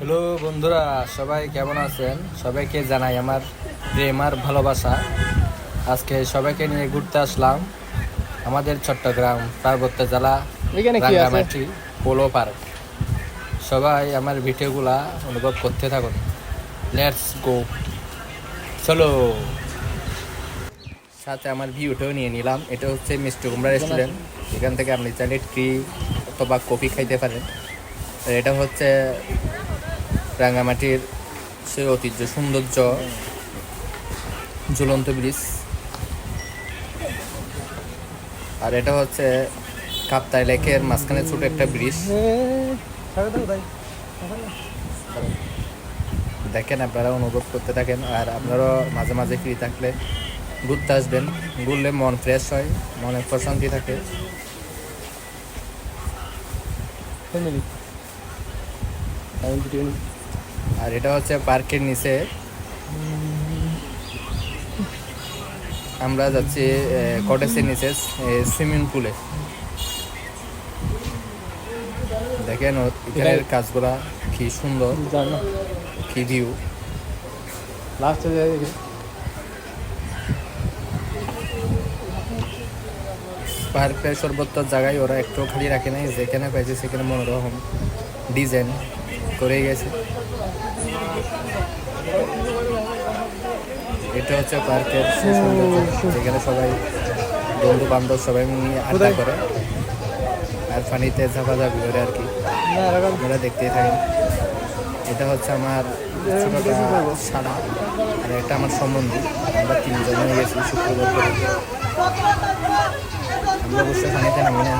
Hello বন্ধুরা সবাই কেমন আছেন? সবাইকে জানাই আমার প্রেম আর ভালোবাসা। আজকে সবাইকে নিয়ে ঘুরতে আসলাম আমাদের চট্টগ্রাম পার্বত্য জেলা রাঙ্গামাটি পোলো পার্ক। সবাই আমার ভিডিওগুলা অনুভব করতে থাকুন। লেটস গো চলো। সাথে আমার ভিউটাও নিয়ে নিলাম। এটা হচ্ছে মিষ্টি কুমড়া রেস্টুরেন্ট এখান থেকে আপনি চাইলে টি অথবা কফি খাইতে পারেন। এটা হচ্ছে রাঙ্গামাটির সেই ঐতিহ্য, সৌন্দর্য, ঝুলন্ত ব্রিজ। আর এটা হচ্ছে কাপ্তাই লেকের মাঝখানে ছোট একটা ব্রিজ। দেখেন, আপনারা অনুভব করতে থাকেন, আর আপনারাও মাঝে মাঝে ফ্রি থাকলে ঘুরতে আসবেন। ঘুরলে মন ফ্রেশ হয়, মনে প্রশান্তি থাকে। আর এটা হচ্ছে পার্কের নিচে। আমরা যাচ্ছি কটেজের নিচে সুইমিং পুলে। দেখেন এখানের কাজগুলা কি সুন্দর কি ভিউ লাস্টে পার্কের সর্বত্র জায়গায় ওরা একটু খালি রাখে নাই যেখানে পাইছে সেখানে মনোরকম ডিজাইন। করে গেছে। এটা হচ্ছে পার্কের যেখানে সবাই বন্ধু বান্ধব সবাই নিয়ে আড্ডা করে। আর পানিতে ঝাপাঝাপি করে আর কি। এরকম দেখতেই থাকেন। এটা হচ্ছে আমার ছোটটা সারা। আর একটা আমার সম্বন্ধী। আমরা তিনজন হয়ে গেছি শুক্রবার করে। আমরা অবশ্যই পানিতে নামি না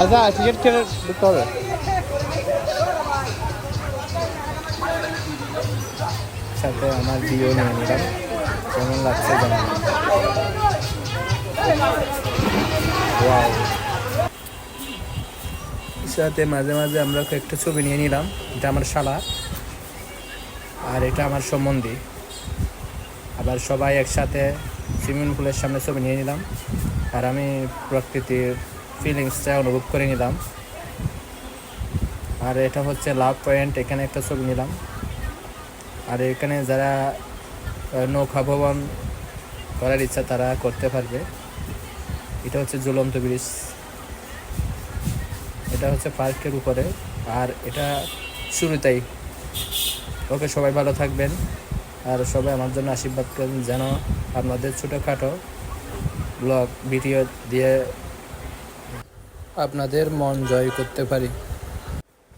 আচ্ছা টিকিট কেটে ঢুকতে হবে। সাথে আমার বিয়ে নিয়ে নিলাম। কেমন লাগছে সাথে মাঝে মাঝে আমরা একটা ছবি নিয়ে নিলাম। এটা আমার শালা। আর এটা আমার সম্বন্ধী। আবার সবাই একসাথে সুইমিং পুলের সামনে ছবি নিয়ে নিলাম। আর আমি প্রকৃতির ফিলিংসটা অনুভব করে নিলাম। আর এটা হচ্ছে লাভ পয়েন্ট। এখানে একটা ছবি নিলাম। আর এখানে যারা নৌকা ভবন করার ইচ্ছা, তারা করতে পারবে। এটা হচ্ছে ঝুলন্ত ব্রিজ। এটা হচ্ছে পার্কের উপরে। আর এটা শুরুতেই। ওকে, সবাই ভালো থাকবেন। আর সবাই আমার জন্য আশীর্বাদ করেন, যেন আপনাদের ছোটোখাটো ব্লগ, ভিডিও দিয়ে আপনাদের মন জয় করতে পারি।